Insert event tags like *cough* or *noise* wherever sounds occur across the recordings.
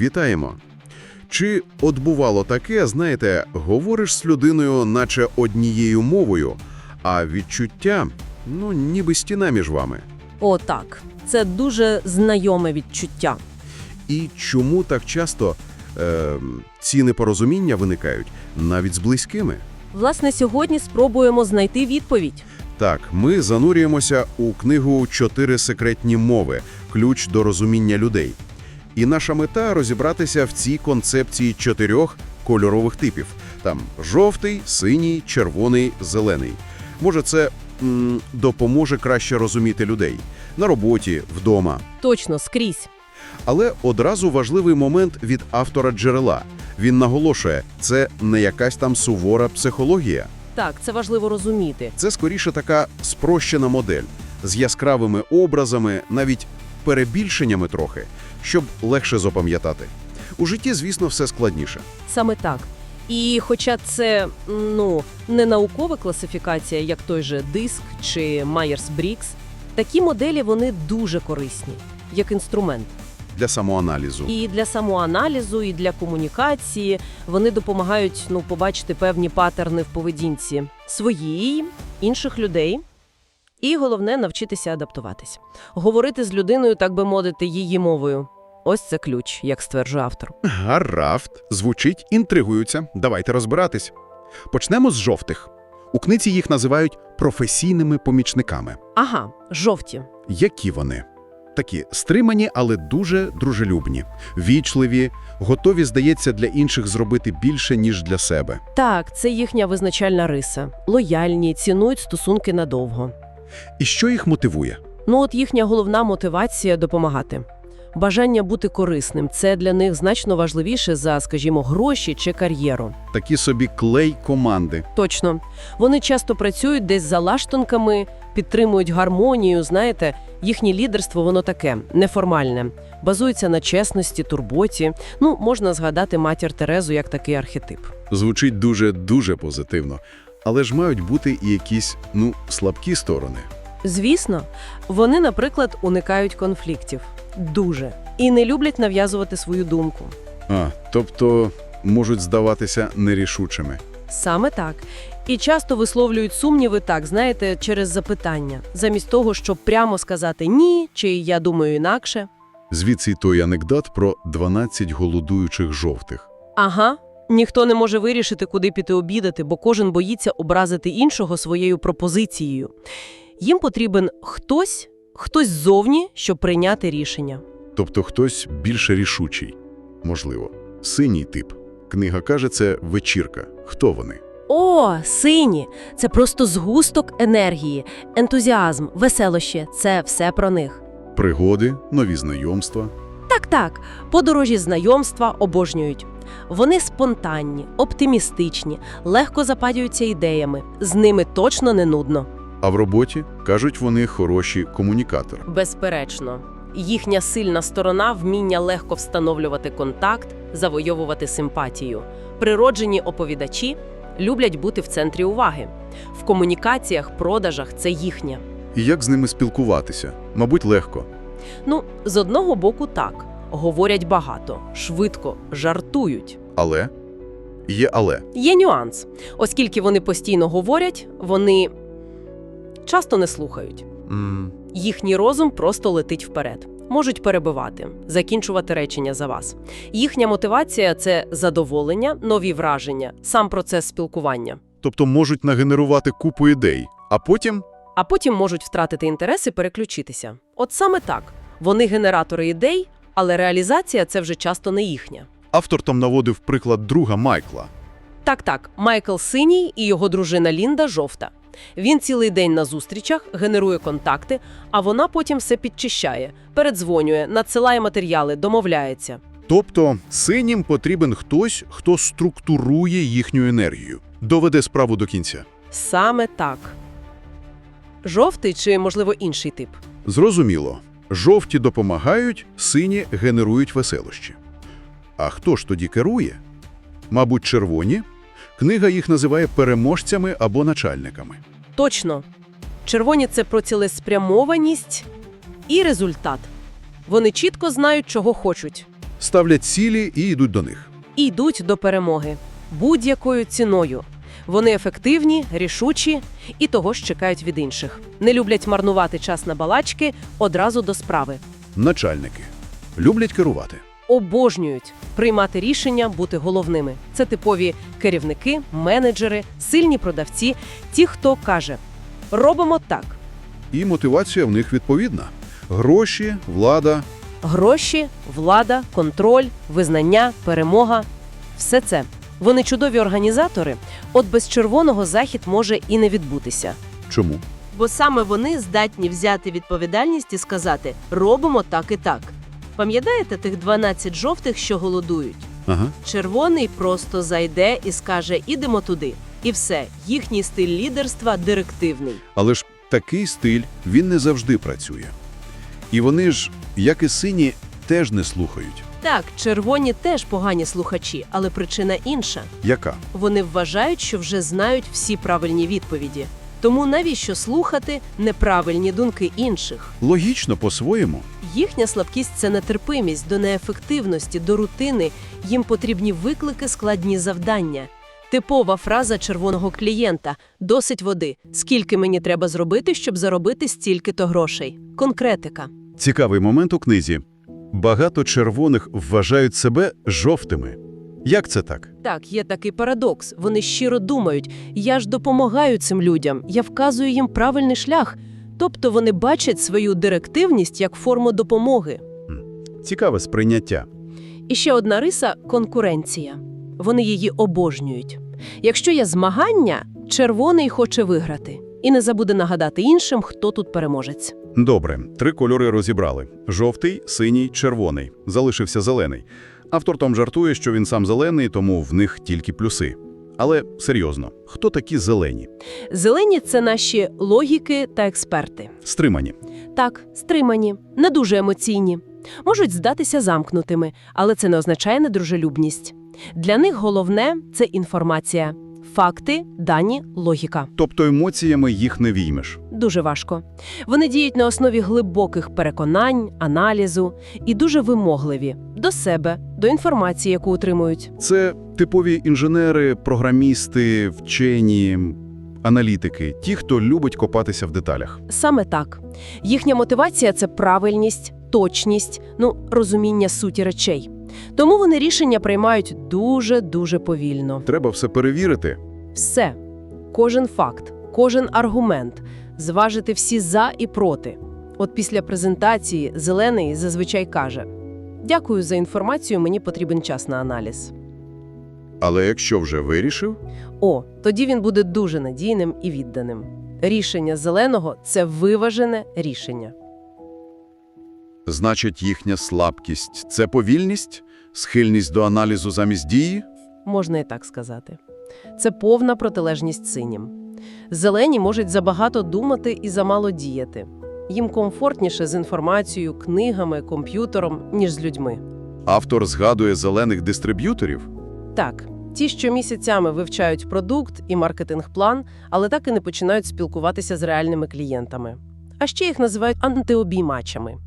Вітаємо! Чи от бувало таке, знаєте, говориш з людиною, наче однією мовою, а відчуття, ну, ніби стіна між вами. О, так. Це дуже знайоме відчуття. І чому так часто е, ці непорозуміння виникають навіть з близькими? Власне, сьогодні спробуємо знайти відповідь. Так, ми занурюємося у книгу «Чотири секретні мови. Ключ до розуміння людей». І наша мета – розібратися в цій концепції чотирьох кольорових типів. Там жовтий, синій, червоний, зелений. Може, це м, допоможе краще розуміти людей на роботі, вдома. Точно, скрізь. Але одразу важливий момент від автора джерела. Він наголошує, це не якась там сувора психологія. Так, це важливо розуміти. Це скоріше така спрощена модель з яскравими образами, навіть перебільшеннями трохи, щоб легше запам'ятати. У житті, звісно, все складніше. Саме так. І хоча це ну не наукова класифікація, як той же диск чи Майерс-Брікс, такі моделі вони дуже корисні як інструмент. Для самоаналізу. І для самоаналізу, і для комунікації вони допомагають ну побачити певні патерни в поведінці своїй, інших людей. І головне навчитися адаптуватись, говорити з людиною, так би мовити, її мовою. Ось це ключ, як стверджує автор. Гаразд. Звучить інтригуються. Давайте розбиратись. Почнемо з жовтих. У книці їх називають професійними помічниками. Ага, жовті. Які вони? Такі стримані, але дуже дружелюбні, вічливі, готові, здається, для інших зробити більше, ніж для себе. Так, це їхня визначальна риса. Лояльні, цінують стосунки надовго. І що їх мотивує? Ну от їхня головна мотивація допомагати. Бажання бути корисним це для них значно важливіше за, скажімо, гроші чи кар'єру. Такі собі клей команди. Точно. Вони часто працюють десь за лаштунками, підтримують гармонію. Знаєте, їхнє лідерство воно таке неформальне, базується на чесності, турботі. Ну, можна згадати матір Терезу як такий архетип. Звучить дуже-дуже позитивно. Але ж мають бути і якісь, ну, слабкі сторони. Звісно, вони, наприклад, уникають конфліктів дуже і не люблять нав'язувати свою думку. А, тобто можуть здаватися нерішучими. Саме так. І часто висловлюють сумніви так, знаєте, через запитання, замість того, щоб прямо сказати ні, чи я думаю інакше. Звідси й той анекдот про 12 голодуючих жовтих. Ага, ніхто не може вирішити, куди піти обідати, бо кожен боїться образити іншого своєю пропозицією. Їм потрібен хтось, хтось ззовні, щоб прийняти рішення. Тобто хтось більше рішучий. Можливо. Синій тип. Книга каже, це вечірка. Хто вони? О, сині! Це просто згусток енергії, ентузіазм, веселощі це все про них. Пригоди, нові знайомства. Так, так, подорожі знайомства обожнюють. Вони спонтанні, оптимістичні, легко западюються ідеями. З ними точно не нудно. А в роботі, кажуть, вони хороші комунікатори. Безперечно, їхня сильна сторона вміння легко встановлювати контакт, завойовувати симпатію. Природжені оповідачі люблять бути в центрі уваги. В комунікаціях, продажах це їхнє. І як з ними спілкуватися? Мабуть, легко. Ну, з одного боку, так. Говорять багато, швидко, жартують. Але є але. Є нюанс. Оскільки вони постійно говорять, вони часто не слухають. м Їхній розум просто летить вперед. Можуть перебивати, закінчувати речення за вас. Їхня мотивація це задоволення, нові враження, сам процес спілкування. Тобто можуть нагенерувати купу ідей, а потім А потім можуть втратити інтерес і переключитися. От саме так. Вони генератори ідей, але реалізація це вже часто не їхня. автор там наводив приклад друга Майкла. Так, так, Майкл синій і його дружина Лінда жовта. Він цілий день на зустрічах, генерує контакти, а вона потім все підчищає, передзвонює, надсилає матеріали, домовляється. Тобто синім потрібен хтось, хто структурує їхню енергію, доведе справу до кінця. Саме так. Жовтий чи, можливо, інший тип. Зрозуміло, жовті допомагають, сині генерують веселощі. А хто ж тоді керує? Мабуть, червоні? Книга їх називає переможцями або начальниками. Точно. Червоні це про цілеспрямованість і результат. Вони чітко знають, чого хочуть. ставлять цілі і йдуть до них. І йдуть до перемоги будь-якою ціною. Вони ефективні, рішучі і того ж чекають від інших. Не люблять марнувати час на балачки одразу до справи. Начальники люблять керувати. Обожнюють приймати рішення, бути головними. Це типові керівники, менеджери, сильні продавці, ті, хто каже: робимо так. І мотивація в них відповідна: гроші, влада. Гроші, влада, контроль, визнання, перемога все це. Вони чудові організатори. От без червоного захід може і не відбутися. Чому? Бо саме вони здатні взяти відповідальність і сказати: робимо так і так. Пам'ятаєте тих 12 жовтих, що голодують? Ага. Червоний просто зайде і скаже: ідемо туди. І все, їхній стиль лідерства директивний. Але ж такий стиль він не завжди працює. І вони ж, як і сині, теж не слухають. Так, червоні теж погані слухачі, але причина інша. Яка? Вони вважають, що вже знають всі правильні відповіді. Тому навіщо слухати неправильні думки інших? Логічно по-своєму. Їхня слабкість це нетерпимість до неефективності, до рутини. Їм потрібні виклики, складні завдання. Типова фраза червоного клієнта: досить води. Скільки мені треба зробити, щоб заробити стільки-то грошей? Конкретика. Цікавий момент у книзі. Багато червоних вважають себе жовтими. Як це так? Так, є такий парадокс. Вони щиро думають: я ж допомагаю цим людям, я вказую їм правильний шлях. Тобто вони бачать свою директивність як форму допомоги. Цікаве сприйняття. І ще одна риса конкуренція. Вони її обожнюють. Якщо є змагання, червоний хоче виграти і не забуде нагадати іншим, хто тут переможець. Добре, три кольори розібрали: жовтий, синій, червоний. Залишився зелений. Автор там жартує, що він сам зелений, тому в них тільки плюси. Але серйозно, хто такі зелені? Зелені це наші логіки та експерти. Стримані. Так, стримані, не дуже емоційні. Можуть здатися замкнутими, але це не означає недружелюбність. Для них головне це інформація, факти, дані, логіка. Тобто емоціями їх не віймеш. Дуже важко. Вони діють на основі глибоких переконань, аналізу і дуже вимогливі до себе, до інформації, яку отримують. Це типові інженери, програмісти, вчені, аналітики, ті, хто любить копатися в деталях. Саме так. Їхня мотивація це правильність, точність, ну, розуміння суті речей. Тому вони рішення приймають дуже-дуже повільно. Треба все перевірити. Все, кожен факт, кожен аргумент, зважити всі за і проти. От після презентації зелений зазвичай каже: Дякую за інформацію, мені потрібен час на аналіз. Але якщо вже вирішив, О, тоді він буде дуже надійним і відданим. Рішення зеленого це виважене рішення. Значить їхня слабкість це повільність, схильність до аналізу замість дії. Можна і так сказати. Це повна протилежність синім. Зелені можуть забагато думати і замало діяти. Їм комфортніше з інформацією, книгами, комп'ютером, ніж з людьми. Автор згадує зелених дистриб'юторів. Так, ті, що місяцями вивчають продукт і маркетинг-план, але так і не починають спілкуватися з реальними клієнтами. А ще їх називають антиобіймачами.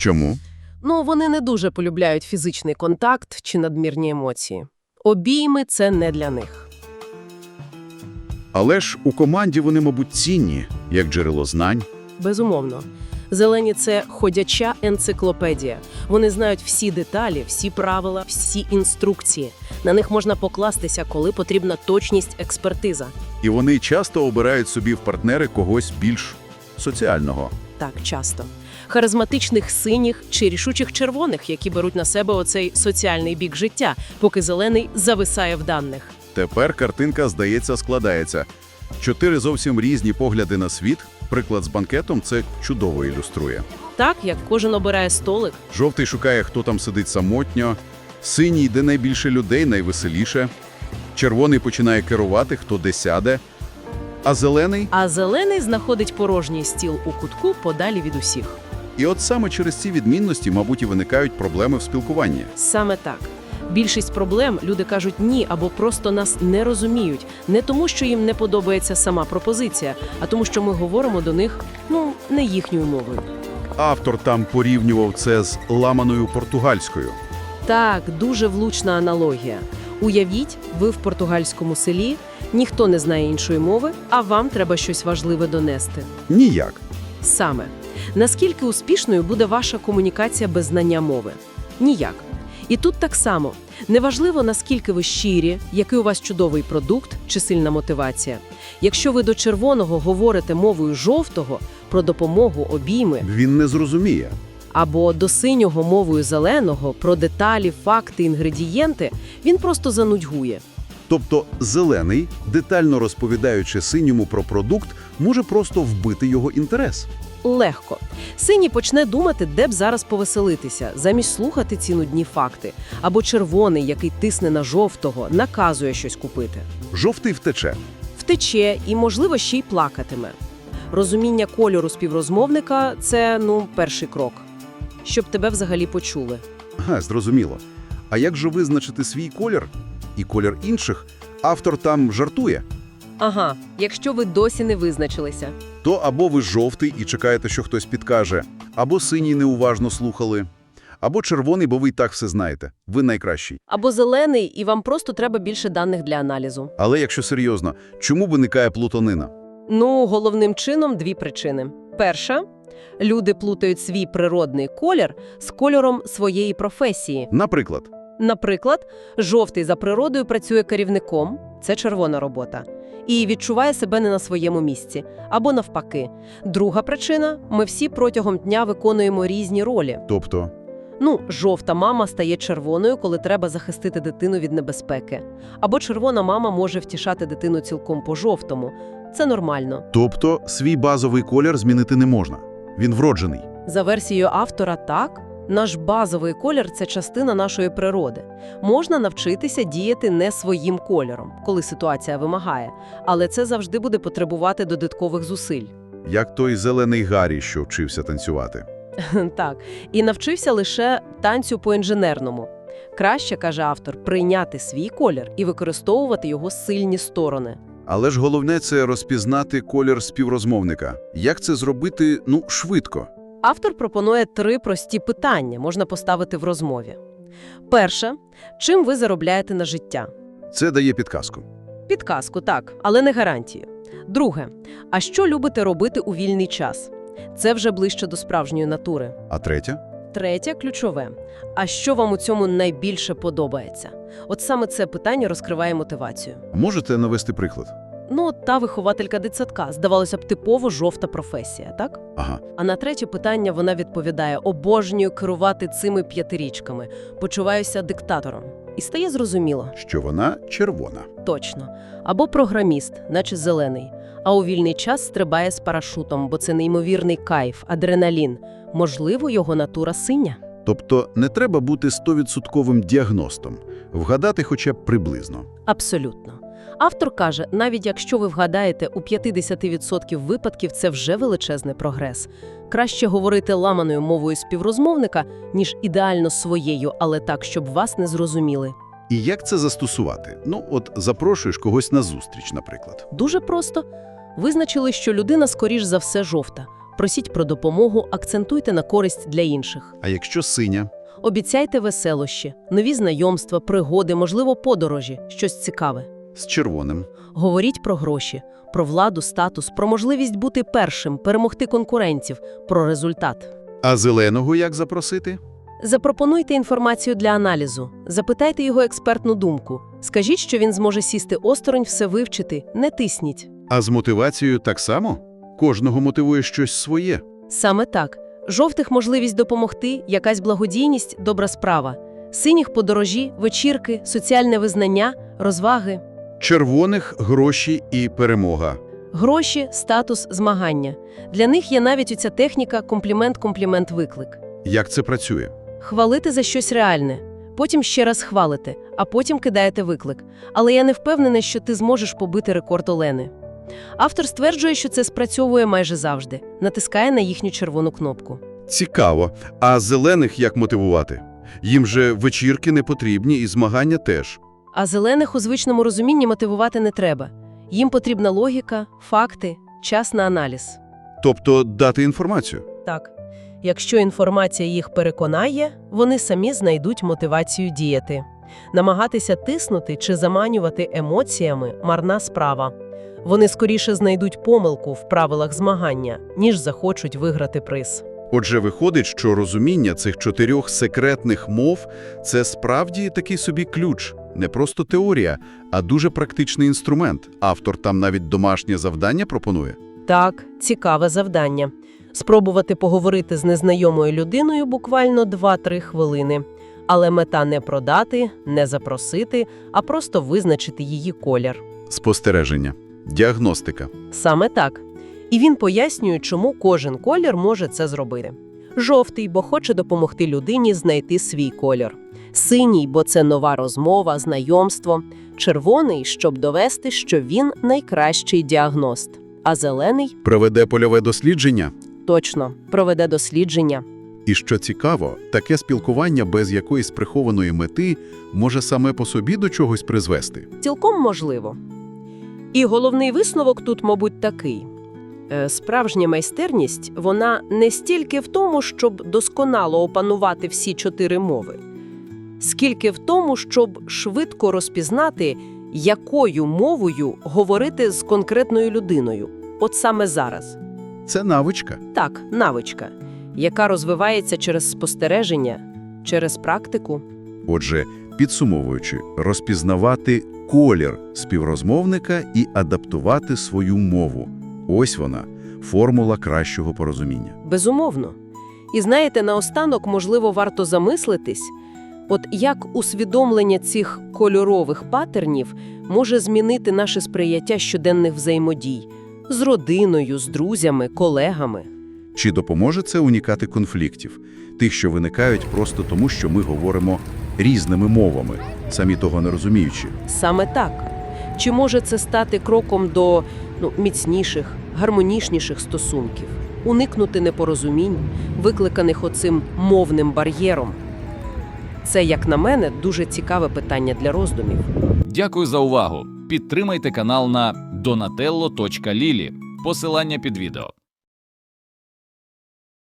Чому? Ну, вони не дуже полюбляють фізичний контакт чи надмірні емоції. Обійми це не для них. Але ж у команді вони, мабуть, цінні, як джерело знань. Безумовно. Зелені це ходяча енциклопедія. Вони знають всі деталі, всі правила, всі інструкції. На них можна покластися, коли потрібна точність експертиза. І вони часто обирають собі в партнери когось більш соціального. Так, часто. Харизматичних синіх чи рішучих червоних, які беруть на себе оцей соціальний бік життя, поки зелений зависає в даних. Тепер картинка, здається, складається. Чотири зовсім різні погляди на світ. Приклад з банкетом це чудово ілюструє. Так, як кожен обирає столик, Жовтий шукає, хто там сидить самотньо. Синій, де найбільше людей, найвеселіше. Червоний починає керувати, хто де сяде. А зелений а зелений знаходить порожній стіл у кутку подалі від усіх. І от саме через ці відмінності, мабуть, і виникають проблеми в спілкуванні. Саме так. Більшість проблем люди кажуть ні або просто нас не розуміють, не тому, що їм не подобається сама пропозиція, а тому, що ми говоримо до них ну не їхньою мовою. Автор там порівнював це з ламаною португальською. Так, дуже влучна аналогія. Уявіть, ви в португальському селі, ніхто не знає іншої мови, а вам треба щось важливе донести. Ніяк. Саме. Наскільки успішною буде ваша комунікація без знання мови? Ніяк. І тут так само. Неважливо, наскільки ви щирі, який у вас чудовий продукт чи сильна мотивація. Якщо ви до червоного говорите мовою жовтого про допомогу, обійми, Він не зрозуміє. або до синього мовою зеленого про деталі, факти, інгредієнти, він просто занудьгує. Тобто зелений, детально розповідаючи синьому про продукт, може просто вбити його інтерес. Легко. Синій почне думати, де б зараз повеселитися, замість слухати ці нудні факти. Або червоний, який тисне на жовтого, наказує щось купити. Жовтий втече. Втече і, можливо, ще й плакатиме. Розуміння кольору співрозмовника це, ну, перший крок. Щоб тебе взагалі почули. Ага, зрозуміло. А як же визначити свій колір і колір інших? Автор там жартує. Ага, якщо ви досі не визначилися. То або ви жовтий і чекаєте, що хтось підкаже, або синій неуважно слухали, або червоний, бо ви й так все знаєте. Ви найкращий. Або зелений, і вам просто треба більше даних для аналізу. Але якщо серйозно, чому виникає плутанина? Ну, головним чином дві причини. Перша люди плутають свій природний колір з кольором своєї професії. Наприклад, Наприклад, жовтий за природою працює керівником це червона робота. І відчуває себе не на своєму місці, або навпаки. Друга причина ми всі протягом дня виконуємо різні ролі. тобто, Ну, жовта мама стає червоною, коли треба захистити дитину від небезпеки. Або червона мама може втішати дитину цілком по-жовтому. Це нормально. тобто свій базовий колір змінити не можна. Він вроджений. За версією автора, так, наш базовий колір це частина нашої природи. Можна навчитися діяти не своїм кольором, коли ситуація вимагає, але це завжди буде потребувати додаткових зусиль. Як той зелений Гаррі, що вчився танцювати. *laughs* Так, і навчився лише танцю по-інженерному. Краще, каже автор, прийняти свій колір і використовувати його сильні сторони. Але ж головне це розпізнати колір співрозмовника. Як це зробити, ну, швидко? Автор пропонує три прості питання, можна поставити в розмові. Перше, чим ви заробляєте на життя? Це дає підказку. Підказку, так, але не гарантію. Друге, а що любите робити у вільний час? Це вже ближче до справжньої натури. А третє? Третє, ключове. А що вам у цьому найбільше подобається? От саме це питання розкриває мотивацію. Можете навести приклад? Ну, та вихователька дитсадка, здавалося б, типово жовта професія, так? Ага. А на третє питання вона відповідає: обожнюю керувати цими п'ятирічками, почуваюся диктатором. І стає зрозуміло, Що вона червона. точно. Або програміст, наче зелений. А у вільний час стрибає з парашутом, бо це неймовірний кайф, адреналін. Можливо, його натура синя. Тобто не треба бути стовідсотковим діагностом, вгадати хоча б приблизно. Абсолютно. Автор каже, навіть якщо ви вгадаєте, у 50% випадків це вже величезний прогрес. Краще говорити ламаною мовою співрозмовника, ніж ідеально своєю, але так, щоб вас не зрозуміли. І як це застосувати? Ну, от запрошуєш когось на зустріч, наприклад. Дуже просто. Визначили, що людина скоріш за все жовта. Просіть про допомогу, акцентуйте на користь для інших. А якщо синя? Обіцяйте веселощі, нові знайомства, пригоди, можливо, подорожі, щось цікаве. З червоним. Говоріть про гроші, про владу, статус, про можливість бути першим, перемогти конкурентів, про результат. А зеленого як запросити? Запропонуйте інформацію для аналізу, запитайте його експертну думку. Скажіть, що він зможе сісти осторонь, все вивчити, не тисніть. А з мотивацією так само? Кожного мотивує щось своє. Саме так. Жовтих можливість допомогти, якась благодійність, добра справа. Синіх подорожі, вечірки, соціальне визнання, розваги. Червоних гроші і перемога. Гроші, статус, змагання. Для них є навіть оця техніка комплімент-комплімент-виклик. Як це працює? Хвалити за щось реальне, потім ще раз хвалите, а потім кидаєте виклик. Але я не впевнена, що ти зможеш побити рекорд Олени. Автор стверджує, що це спрацьовує майже завжди, натискає на їхню червону кнопку. Цікаво. А зелених як мотивувати? Їм же вечірки не потрібні і змагання теж. А зелених у звичному розумінні мотивувати не треба. Їм потрібна логіка, факти, час на аналіз. тобто дати інформацію. Так. Якщо інформація їх переконає, вони самі знайдуть мотивацію діяти. Намагатися тиснути чи заманювати емоціями – марна справа. Вони скоріше знайдуть помилку в правилах змагання, ніж захочуть виграти приз. Отже, виходить, що розуміння цих чотирьох секретних мов – це справді такий собі ключ. Не просто теорія, а дуже практичний інструмент. Автор там навіть домашнє завдання пропонує. Так, цікаве завдання. Спробувати поговорити з незнайомою людиною буквально 2-3 хвилини. Але мета не продати, не запросити, а просто визначити її колір. Спостереження. Діагностика. Саме так. І він пояснює, чому кожен колір може це зробити. Жовтий, бо хоче допомогти людині знайти свій колір. Синій, бо це нова розмова, знайомство. Червоний, щоб довести, що він найкращий діагност. А зелений Проведе польове дослідження. точно проведе дослідження. І що цікаво, таке спілкування без якоїсь прихованої мети може саме по собі до чогось призвести. Цілком можливо. І головний висновок тут, мабуть, такий. Е, Справжня майстерність вона не стільки в тому, щоб досконало опанувати всі чотири мови, скільки в тому, щоб швидко розпізнати, якою мовою говорити з конкретною людиною, от саме зараз. Це навичка. Так, навичка, яка розвивається через спостереження, через практику. Отже, підсумовуючи, розпізнавати колір співрозмовника і адаптувати свою мову. Ось вона, формула кращого порозуміння. Безумовно. І знаєте, наостанок, можливо, варто замислитись, от як усвідомлення цих кольорових патернів може змінити наше сприйняття щоденних взаємодій з родиною, з друзями, колегами. Чи допоможе це уникати конфліктів, тих, що виникають просто тому, що ми говоримо різними мовами, самі того не розуміючи? Саме так. Чи може це стати кроком до ну, міцніших, гармонічніших стосунків, уникнути непорозумінь, викликаних оцим мовним бар'єром? Це, як на мене, дуже цікаве питання для роздумів. Дякую за увагу. Підтримайте канал на donatello.lili. Посилання під відео.